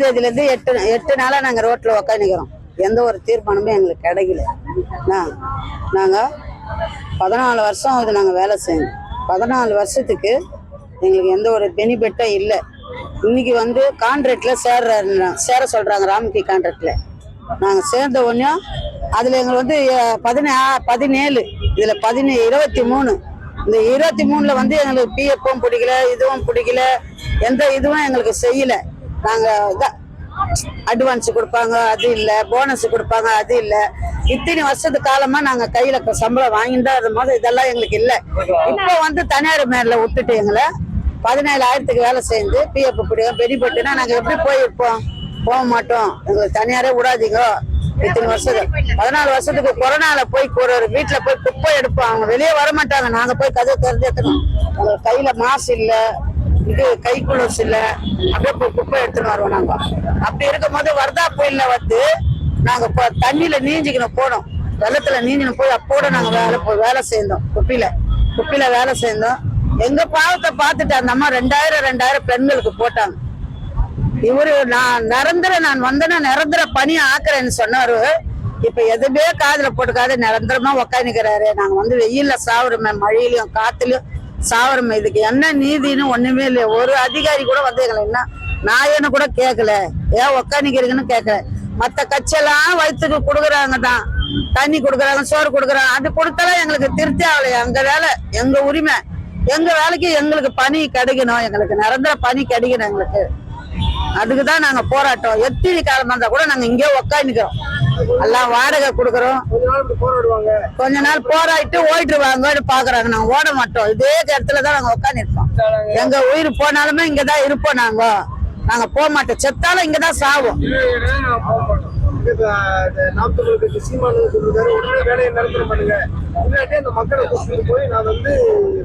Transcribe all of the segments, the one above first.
ஒன்னாம் தேதியில இருந்து எட்டு எட்டு நாளா நாங்க ரோட்ல உக்காந்துக்கிறோம் எந்த ஒரு தீர்மானமும் எங்களுக்கு கிடைக்கல. நான் நாங்க பதினாலு வருஷம் இது நாங்க வேலை செய்யணும். பதினாலு வருஷத்துக்கு எங்களுக்கு எந்த ஒரு பெனிஃபிட்டும் இல்லை. இன்னைக்கு வந்து கான்ட்ராக்ட்ல சேர்ற சேர சொல்றாங்க ராம்கி கான்ட்ராக்ட்ல நாங்க சேர்ந்த உடனே அதுல எங்களுக்கு வந்து பதினா பதினேழு இதுல பதினே இருபத்தி மூணு இந்த இருபத்தி மூணுல வந்து எங்களுக்கு பிஎஃப்பும் பிடிக்கல இதுவும் பிடிக்கல எந்த இதுவும் எங்களுக்கு செய்யல. நாங்க இதான் அட்வான்ஸ் கொடுப்பாங்க அது இல்ல. போனஸ் கொடுப்பாங்க அது இல்ல. இத்தனை வருஷத்து காலமா நாங்க கையில சம்பளம் வாங்கிட்டு தான் இருந்தோம். இதெல்லாம் எங்களுக்கு இல்ல. இப்போ வந்து தனியார் மேல விட்டுட்டு எங்களை பதினேழாயிரத்துக்கு வேலை செஞ்சு பிஎஃப் பிடிக்கும் பெனிஃபிட்னா நாங்க எப்படி போயிருப்போம் போக மாட்டோம்? எங்களுக்கு தனியாரே விடாதீங்க. இத்தனை வருஷத்துக்கு பதினாலு வருஷத்துக்கு கொரோனால போய் ஒரு ஒரு வீட்டுல போய் குப்பை எடுப்போம் அவங்க வெளியே வர மாட்டாங்க நாங்க போய் கதை தெரிஞ்சுக்கணும் எங்களுக்கு கையில மாசு இல்லை. இது கை குளோஸ் இல்ல அப்படியே போய் குப்பை எடுத்துன்னு வருவோம் நாங்க. அப்படி இருக்கும் போது வர்தா புயல்ல வந்து நாங்க இப்போ தண்ணியில நீஞ்சிக்கணும் போனோம் வெள்ளத்துல நீஞ்சிக்கணும் போய் அப்போட நாங்க வேலை போய் வேலை செய்தோம் குப்பில குப்பில வேலை செய்தோம். எங்க பாவத்தை பார்த்துட்டு அந்த அம்மா ரெண்டாயிரம் ரெண்டாயிரம் பெண்களுக்கு போட்டாங்க. இவரு நான் நிரந்தர நான் வந்தேன்னா நிரந்தர பணி ஆக்குறேன்னு சொன்னாரு இப்ப எதுவுமே காதுல போட்டுக்காத நிரந்தரமா உக்காந்துக்கிறாரு. நாங்க வந்து வெயில்ல சாவுறோமே மழையிலயும் காத்துலயும். சாவரம் இதுக்கு என்ன நீதின்னு ஒண்ணுமே இல்லை ஒரு அதிகாரி கூட வந்து எங்களை என்ன நாயன்னு கூட கேட்கல ஏன் உக்காணிக்கிறீங்கன்னு கேட்கல மத்த கட்சியெல்லாம் வயிற்றுக்கு கொடுக்குறாங்க தான். தண்ணி கொடுக்குறாங்க சோறு கொடுக்குறாங்க. அது கொடுத்தாலும் எங்களுக்கு திருப்தி ஆகலை எங்க வேலை எங்க உரிமை. எங்க வேலைக்கு எங்களுக்கு பணி கிடைக்கணும். எங்களுக்கு நிரந்தர பணி கிடைக்கணும் எங்களுக்கு. அதுக்கு தான் நாங்க போராட்டம். எத்தனை காலமா இருந்தா கூட நாங்க இங்கே உக்காந்துக்கிறோம். எல்லாம் வாடகை கொடுக்குறோம். கொஞ்ச நாள் போராடிட்டு ஓடிடுவாங்கன்னு பாக்குறாங்க. நாங்க ஓட மாட்டோம். இதே இடத்துல தான் நாங்க உட்காந்துருப்போம் எங்க உயிர் போனாலுமே இங்கதான் இருப்போம் நாங்க. நாங்க போக மாட்டோம். செத்தாலும் இங்கதான் சாவோம்.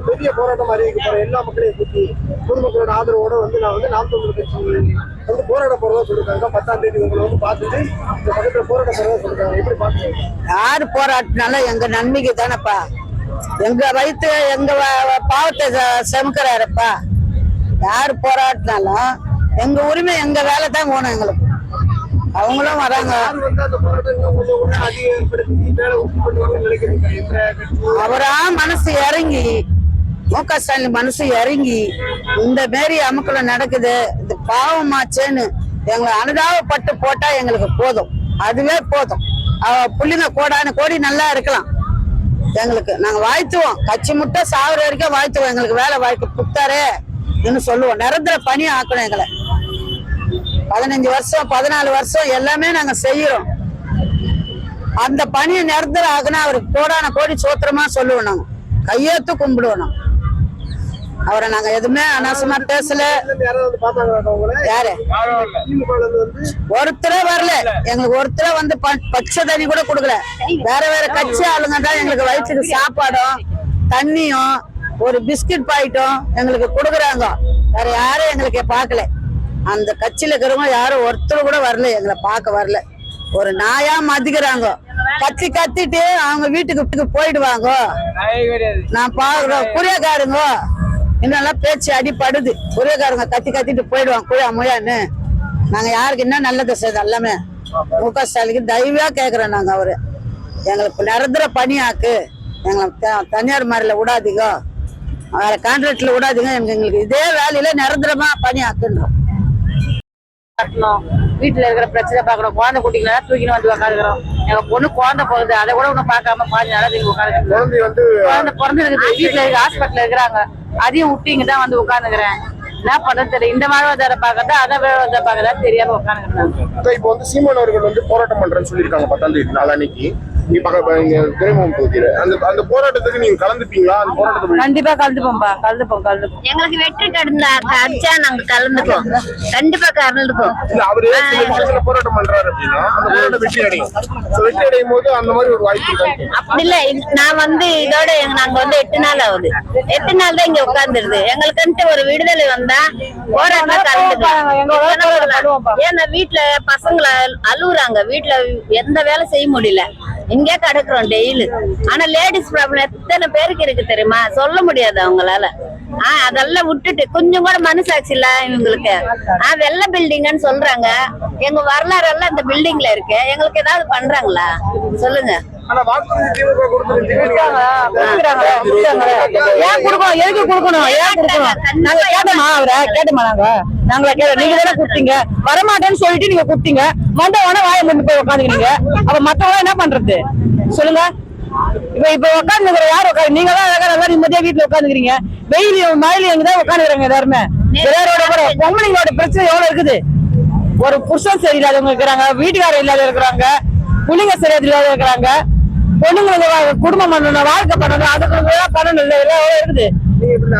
பெரிய போராட்டம் அறிவிக்க போறேன். எல்லா மக்களையும் கூட்டி பொதுமக்களோட ஆதரவோட வந்து நான் வந்து நாம் தமிழர் கட்சி வந்து போராட போறதா சொல்லிருக்காங்க. பத்தாம் தேதி உங்களை வந்து பார்த்துட்டு இந்த பக்கத்துல போராட போறதா சொல்லிருக்காங்க. எப்படி பாக்குறீங்க யாரு போராட்டினாலும் எங்க நன்மைக்கு தானேப்பா. எங்க வயிற்று எங்க பாவத்தை செமுக்கிறாருப்பா. யாரு போராட்டினாலும் எங்க உரிமை எங்க வேலை தான் போகணும் எங்களுக்கு. அவங்களும் வராங்க. அவரா மனசு இறங்கி மு க ஸ்டாலின் மனசு இறங்கி இந்த மாரி அமுக்குல நடக்குது. பாவமாச்சேன்னு எங்களை அனுதாபப்பட்டு போட்டா எங்களுக்கு போதும். அதுவே போதும். அவ புள்ளிங்க கோடான கோடி நல்லா இருக்கலாம். எங்களுக்கு நாங்க வாழ்த்துவோம். கட்சி முட்டை சாகுற வரைக்கும் வாழ்த்துவோம். எங்களுக்கு வேலை வாய்ப்பு புத்தாரே இன்னும் சொல்லுவோம். நிரந்தர பணி ஆக்கணும் எங்களை. பதினஞ்சு வருஷம் பதினாலு வருஷம் எல்லாமே நாங்க செய்யறோம். அந்த பணியை நிரந்தரம் ஆகுனா அவருக்கு கோடான கோடி சோத்திரமா சொல்லுவோம் நாங்க. கையெழுத்து கும்பிடுவோம் நாங்க. அவரை நாங்க எதுவுமே அனாவசியமா பேசல. யாரு? ஒருத்தரே வரல. எங்களுக்கு ஒருத்தரே வந்து பச்சை தண்ணி கூட கொடுக்கல. வேற வேற கட்சி ஆளுங்க தான் எங்களுக்கு வயிற்றுக்கு சாப்பாடும் தண்ணியும் ஒரு பிஸ்கட் பாக்கெட்டும் எங்களுக்கு கொடுக்குறாங்க. வேற யாரும் எங்களுக்கு பார்க்கல. அந்த கட்சியில இருக்கிறவங்க யாரும் ஒருத்தர் கூட வரல. எங்களை பார்க்க வரல. ஒரு நாயா மதிக்கிறாங்க. கத்தி கத்திட்டு அவங்க வீட்டுக்கு வீட்டுக்கு போயிடுவாங்க நான் பாக்குறோம் புரியக்காருங்க. இன்னெல்லாம் பேச்சு அடிப்படுது புரியக்காரங்க கத்தி கத்திட்டு போயிடுவாங்க. குழா முயான்னு நாங்க யாருக்கு என்ன நல்லது செய்யுது எல்லாமே மு க ஸ்டாலினுக்கு தயவா கேக்குறோம் நாங்க அவரு. எங்களுக்கு நிரந்தர பணியாக்கு. எங்களை த- தனியார் மாதிரில விடாதீங்க. வேற கான்ட்ராக்ட்ல விடாதீங்க. எங்களுக்கு இதே வேலையில நிரந்தரமா பணியாக்குன்றோம். கட்டணும். வீட்டுல இருக்கிற பிரச்சனை பார்க்கணும். குழந்தை குட்டிங்களா தூக்கின்னு வந்து உட்காந்துக்கிறோம் எங்க பொண்ணு குழந்தை போகுது அதை கூட ஒண்ணும் பார்க்காம பாஞ்சு நாளா தூக்கி உட்காந்துக்கிறோம் குழந்தை பிறந்திருக்குது. வீட்டுல இருக்க ஹாஸ்பிட்டல் இருக்கிறாங்க. அதையும் விட்டு இங்க தான் வந்து உட்காந்துக்கிறேன் என்ன பண்றது தெரியல. இந்த வாழ்வாதார பார்க்கறதா அதை வாழ்வாதார பார்க்கறதா தெரியாம உட்காந்துக்கிறேன் இப்போ வந்து சீமான் அவர்கள் வந்து போராட்டம் பண்றேன்னு சொல்லியிருக்காங்க பத்தாம் தேதி நாளான்னைக்கு. நீ பக்க இங்க துறைமுகம் தொகுதியில அந்த அந்த போராட்டத்துக்கு நீங்க கலந்துப்பீங்களா? அந்த போராட்டத்தை கண்டிப்பா கலந்துப்போம்பா கலந்துப்போம் கலந்துப்போம். எங்களுக்கு வெற்றி கடந்தா அடிச்சா நாங்க கலந்துப்போம். கண்டிப்பா கலந்துப்போம். இல்ல அவரு சில விஷயத்துல போராட்டம் பண்றாரு அப்படின்னா அந்த போராட்டம் வெற்றி அடையும். So, வெற்றி அடையும் போது அந்த மாதிரி ஒரு வாய்ப்பு அப்படி இல்ல நான் வந்து இதோட எங்க- நாங்க வந்து எட்டு நாள் ஆகுது. எட்டு நாள் தான் இங்க உட்கார்ந்துருது. எங்களுக்குன்ட்டு ஒரு விடுதலை வந்தா போராட்டம் கலந்துக்கலாம் ஏன்னா வீட்டுல பசங்களை அழுகுறாங்க வீட்டுல எந்த வேலை செய்ய முடியல. இங்கே கிடக்குறோம் டெய்லி ஆனா லேடிஸ் ப்ராப்ளம் எத்தனை பேருக்கு இருக்கு தெரியுமா? சொல்ல முடியாது அவங்களால. ஆஹ் அதெல்லாம் விட்டுட்டு கொஞ்சம் கூட மனசாட்சி இல்ல இவங்களுக்கு. ஆஹ் வெள்ள பில்டிங்னு சொல்றாங்க. எங்க வரலாறு எல்லாம் இந்த பில்டிங்ல இருக்கு. எங்களுக்கு ஏதாவது பண்றாங்களா? சொல்லுங்க. ஆனா வாக்குறுதி திமுக. ஏன் கொடுக்கணும்? எதுக்கு கொடுக்கணும்? ஏன் கொடுக்கணும்? நாங்க கேட்டோமா அவரை? கேட்டோமா நாங்க? நாங்களா கேட்டோம் நீங்க தானே கொடுத்தீங்க வரமாட்டேன்னு சொல்லிட்டு நீங்க கொடுத்தீங்க வந்தவன வாயை மூடி போய் உட்காந்துக்கிறீங்க அப்ப மத்தவங்க என்ன பண்றது? சொல்லுங்க. இப்ப இப்ப உட்காந்துக்கிற யார் உட்காந்து நீங்க தான் அழகா நல்லா நிம்மதியா வீட்டுல உட்காந்துக்கிறீங்க வெயிலையும் மழையிலும் எங்க தான் உட்காந்துக்கிறாங்க எல்லாருமே கூட பொம்பளைங்களோட பிரச்சனை எவ்வளவு இருக்குது? ஒரு புருஷன் சரியில்லாதவங்க இருக்கிறாங்க வீட்டுக்காரர் இல்லாத இருக்கிறாங்க புள்ளிங்க சரியில்லாத இருக்கிறாங்க. பொண்ணுங்களுக்கு குடும்பம் பண்ணணும் வாழ்க்கை பண்ணணும் அதுக்கு பண்ணணும். இல்ல எல்லாம் இருக்குது.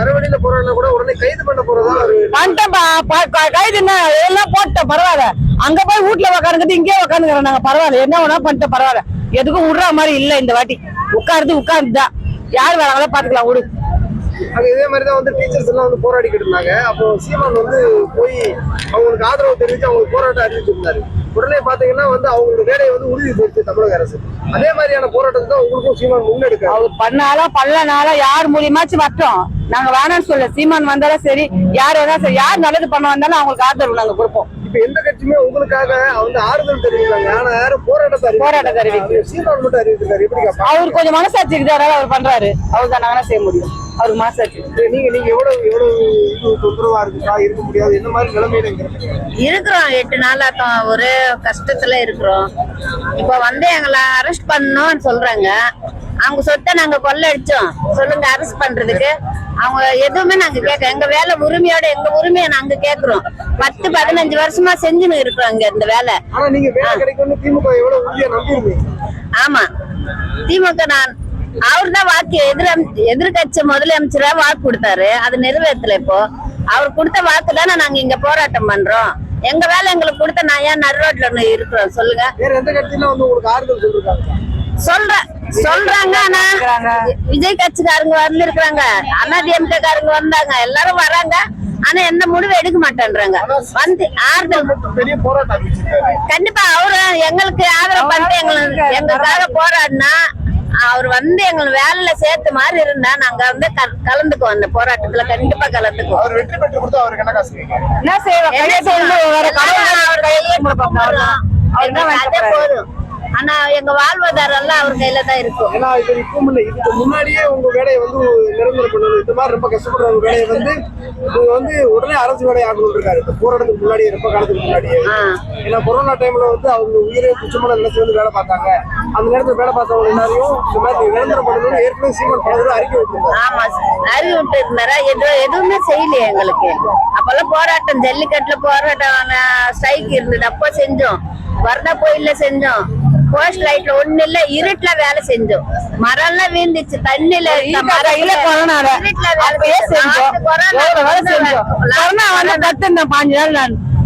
அறவழியில போறவங்க கூட உடனே கைது பண்ண போறதா ஒரு பண்ணிட்டேன் பா- பா- கா- கைது என்ன? எல்லாம் போட்டேன் பரவாயில்ல. அங்க போய் வீட்டுல உட்காந்துக்கிட்டு இங்கே உட்காந்துக்கிறோம் நாங்க பரவாயில்ல. என்ன வேணா பண்ணிட்டேன் பரவாயில்ல. எதுக்கும் விடுற மாதிரி இல்ல இந்த வாட்டி. உட்காருது உட்காருதுதான் யார் வராங்களோ பாத்துக்கலாம் விடு. இதே மாதிரி தான் வந்து டீச்சர்ஸ் எல்லாம் வந்து போராடிக்கிட்டு இருந்தாங்க. அப்போ சீமான் வந்து போய் அவங்களுக்கு ஆதரவு தெரிவிச்சு அவங்க போராட்டம் அறிவிச்சிருந்தாரு. உடனே பாத்தீங்கன்னா வந்து அவங்களோட வேலையை வந்து உறுதி செய்து தமிழக அரசு. அதே மாதிரியான போராட்டத்தை தான் உங்களுக்கும் சீமான் முன்னெடுக்க. அவர் பண்ணாலும் பண்ணலனாலும் யார் மூலியமாச்சும் வரட்டும். நாங்க வேணாம்னு சொல்ல சீமான் வந்தாலும் சரி யார் வேணாலும் சரி யார் நல்லது பண்ண வந்தாலும் அவங்களுக்கு ஆதரவு நாங்க கொடுப்போம். இப்ப எந்த கட்சியுமே உங்களுக்காக வந்து ஆறுதல் தெரிவிக்கிறாங்க ஆனா யாரும் போராட்டத்தை. போராட்டத்தை அறிவிக்கல. சீமான் மட்டும் அறிவிக்கிறாரு எப்படி? அவர் கொஞ்சம் மனசாட்சி அதனால அவர் பண்றாரு. அவர் தான் நாங்க செய்ய முடியும். அவருக்கு மனசாட்சி. நீங்க நீங்க எவ்வளவு எவ்வளவு இது தொந்தரவா இருக்குதா இருக்க? முடியாது. என்ன மாதிரி நிலைமையில? இருக்கிறோம். எட்டு நாளா தான் ஒரே கஷ்டத்துல இருக்கிறோம். இப்ப வந்து எங்களை அரெஸ்ட் பண்ணணும்னு சொல்றாங்க. அவங்க சொத்தை நாங்க கொள்ளடிச்சோம். சொல்லுங்க அரெஸ்ட் பண்றதுக்கு. அவங்க எதுவுமே நாங்க கேட்க எங்க வேலை உரிமையோட எங்க உரிமையை நாங்க கேக்குறோம் பத்து பதினஞ்சு வருஷமா செஞ்சுன்னு இருக்கிறோம் இங்க இந்த வேலை. ஆமா. திமுக நான் அவர் தான் வாக்கு எதிர் எதிர்கட்சி முதலமைச்சரா வாக்கு கொடுத்தாரு. அது நிறைவேற்றல இப்போ. அவர் கொடுத்த வாக்கு தானே நாங்க இங்க போராட்டம் பண்றோம். எங்க வேலை எங்களுக்கு கொடுத்த நான் ஏன் நடு ரோட்ல இருக்கிறோம்? சொல்லுங்க. சொல்ற சொல்றாங்க ஆனா விஜய் கட்சிக்காரங்க வந்திருக்கிறாங்க. அண்ணா டிஎம்கே காரங்க வந்தாங்க. எல்லாரும் வராங்க. ஆனா எந்த முடிவு எடுக்க மாட்டேன்றாங்க. வந்து ஆறுதல். கண்டிப்பா அவரு எங்களுக்கு ஆதரவு பண்ணிட்டு எங்களுக்கு எங்களுக்காக போராடினா அவர் வந்து எங்களை வேலையில சேர்த்த மாதிரி இருந்தா நாங்க வந்து கலந்துக்குவோம். அந்த போராட்டத்துல கண்டிப்பா கலந்துக்குவோம். அவர் வெற்றி பெற்று கொடுத்தா அவருக்கு என்ன காசு கேட்க என்ன செய்வோம் அதே போதும். ஆனா எங்க வாழ்வாதாரம் எல்லாம் அவர் கையில தான் இருக்கும். ஏன்னா இது இப்போ இல்ல இதுக்கு முன்னாடியே உங்க வேலையை வந்து நிரந்தரம் பண்ணணும். இந்த மாதிரி ரொம்ப கஷ்டப்படுறவங்க வேலையை வந்து நீங்க வந்து உடனே அரசு வேலையை ஆகணும் இருக்காரு. இந்த போராட்டத்துக்கு முன்னாடியே ரொம்ப காலத்துக்கு முன்னாடியே. ஏன்னா கொரோனா டைம்ல வந்து அவங்க உயிரை துச்சமான நிலைச்சு வந்து வேலை பார்த்தாங்க. அந்த நேரத்துல வேலை பார்த்தவங்க எல்லாரையும் இந்த மாதிரி நிரந்தரம் பண்ணணும்னு ஏற்கனவே சீமன் பல தடவை அறிக்கை விட்டுருந்தாங்க அறிவு விட்டு இருந்தாரா? எது எதுவுமே செய்யலையே எங்களுக்கு. அப்பெல்லாம் போராட்டம் ஜல்லிக்கட்டுல போராட்டம் ஸ்ட்ரைக் இருந்தது. அப்போ செஞ்சோம். வரதா கோயில்ல செஞ்சோம். போஸ்ட் லைட்ல ஒண்ணு இல்ல இருட்டுல வேலை செஞ்சோம். மரம் எல்லாம் வீழ்ந்துச்சு. தண்ணில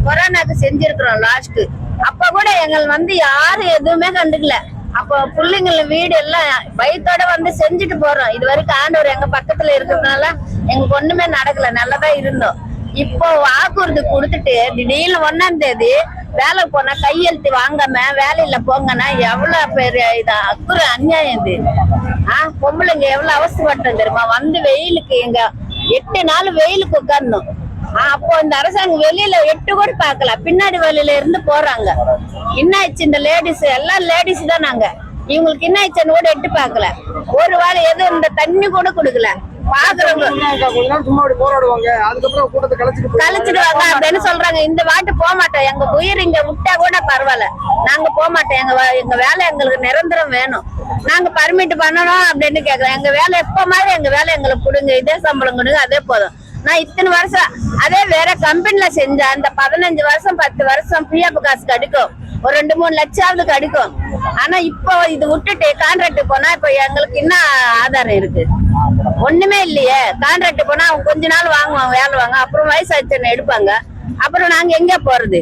கொரோனாக்கு செஞ்சிருக்கிறோம் லாஸ்ட் அப்ப கூட எங்கள் வந்து யாரும் எதுவுமே கண்டுக்கல. அப்போ பிள்ளைங்கள வீடு எல்லாம் பயத்தோட வந்து செஞ்சுட்டு போறோம். இது வரைக்கும் ஆண்டவர் எங்க பக்கத்துல இருக்கிறதுனால எங்களுக்கு ஒண்ணுமே நடக்கல. நல்லதா இருந்தோம். இப்போ வாக்குறுதி கொடுத்துட்டு திடீர்னு ஒன்னாம் தேதி வேலை போனா கையெழுத்து வாங்காம வேலையில போங்கன்னா எவ்வளவு பெரிய இது? அக்குற அநியாயம் இது. ஆஹ் பொம்பளைங்க எவ்வளவு அவசரப்பட்டோம் தெரியுமா? வந்து வெயிலுக்கு எங்க எட்டு நாள் வெயிலுக்கு உட்கார்ந்தோம் அப்போ இந்த அரசாங்கம் வெளியில எட்டு கூட பாக்கல பின்னாடி வழியில இருந்து போறாங்க. என்ன ஆச்சு இந்த லேடிஸ் எல்லாம் லேடிஸ் தான் நாங்க. இவங்களுக்கு என்ன ஆச்சுன்னு கூட எட்டு பார்க்கல. ஒரு வேளை எதுவும் இந்த தண்ணி கூட கொடுக்கல. கழிச்சிடுவாங்க அப்படின்னு சொல்றாங்க. இந்த வாட்டு போக மாட்டோம். எங்க உயிர் இங்க விட்டா கூட பரவாயில்ல. நாங்க போக மாட்டோம். எங்க எங்க வேலை எங்களுக்கு நிரந்தரம் வேணும். நாங்க பர்மிட் பண்ணணும் அப்படின்னு கேக்குறோம். எங்க வேலை எப்ப மாதிரி எங்க வேலை எங்களுக்கு கொடுங்க இதே சம்பளம் கொடுங்க அதே போதும். நான் இத்தனை வருஷம் அதே வேற கம்பெனில செஞ்ச அந்த பதினஞ்சு வருஷம் பத்து வருஷம் பிஎஃப் காசு கிடைக்கும். ஒரு ரெண்டு மூணு லட்சமாவது கிடைக்கும் ஆனா இப்போ இது விட்டுட்டு கான்ட்ராக்ட் போனா இப்ப எங்களுக்கு என்ன ஆதாரம் இருக்கு. ஒண்ணுமே இல்லையே. கான்ட்ராக்ட் போனா அவங்க கொஞ்ச நாள் வாங்குவாங்க வேலை வாங்க. அப்புறம் வயசாச்சுன்னு எடுப்பாங்க. அப்புறம் நாங்க எங்க போறது?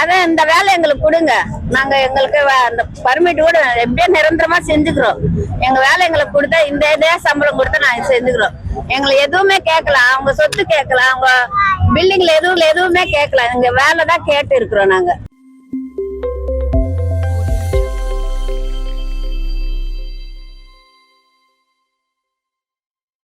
அதான் இந்த வேலை எங்களுக்கு கொடுங்க. நாங்க எங்களுக்கு வ- அந்த பர்மிட் கூட எப்படியோ நிரந்தரமா செஞ்சுக்கிறோம். எங்க வேலை எங்களுக்கு கொடுத்தா இந்த இதே சம்பளம் கொடுத்தா நாங்க செஞ்சுக்கிறோம். எங்களை எதுவுமே கேட்கல அவங்க சொத்து கேட்கல அவங்க பில்டிங்ல எதுவும் எதுவுமே கேட்கல எங்க வேலை தான் கேட்டு இருக்கிறோம் நாங்க.